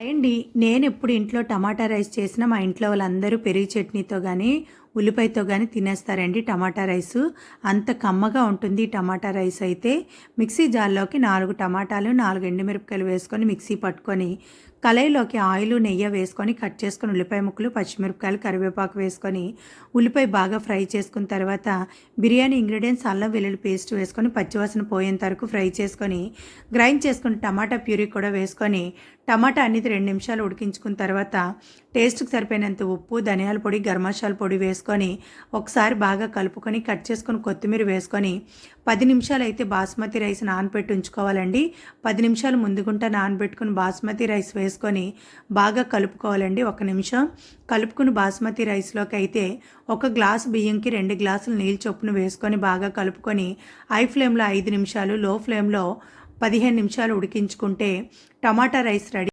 అండి నేను ఎప్పుడు ఇంట్లో టమాటా రైస్ చేసినా మా ఇంట్లో వాళ్ళందరూ పెరుగు చట్నీతో కానీ ఉల్లిపాయతో కానీ తినేస్తారండి టమాటా రైస్. అంత కమ్మగా ఉంటుంది టమాటా రైస్ అయితే. మిక్సీ జార్లోకి నాలుగు టమాటాలు నాలుగు ఎండుమిరపకాయలు వేసుకొని మిక్సీ పట్టుకొని కళాయిలోకి ఆయిల్ నెయ్యి వేసుకొని కట్ చేసుకొని ఉల్లిపాయ ముక్కలు పచ్చిమిరపకాయలు కరివేపాకు వేసుకొని ఉల్లిపాయ బాగా ఫ్రై చేసుకున్న తర్వాత బిర్యానీ ఇంగ్రీడియంట్స్ అల్లం వెల్లుల్లి పేస్ట్ వేసుకొని పచ్చివాసన పోయేంత వరకు ఫ్రై చేసుకొని గ్రైండ్ చేసుకుని టమాటా ప్యూరీ కూడా వేసుకొని టమాటా అనేది రెండు నిమిషాలు ఉడికించుకున్న తర్వాత టేస్ట్కి సరిపోయినంత ఉప్పు ధనియాల పొడి గర్మాషాల పొడి వేసుకొని ఒకసారి బాగా కలుపుకొని కట్ చేసుకొని కొత్తిమీర వేసుకొని పది నిమిషాలు అయితే బాస్మతి రైస్ నానబెట్టి ఉంచుకోవాలండి. పది నిమిషాలు ముందుగుంట నానబెట్టుకుని బాస్మతి రైస్ వేసుకొని వేసుకొని బాగా కలుపుకోవాలండి ఒక నిమిషం. కలుపుకుని బాస్మతి రైస్లోకి అయితే ఒక గ్లాస్ బియ్యంకి రెండు గ్లాసులు నీళ్ళు చొప్పున వేసుకొని బాగా కలుపుకొని హై ఫ్లేమ్లో ఐదు నిమిషాలు లో ఫ్లేమ్లో పదిహేను నిమిషాలు ఉడికించుకుంటే టమాటా రైస్ రెడీ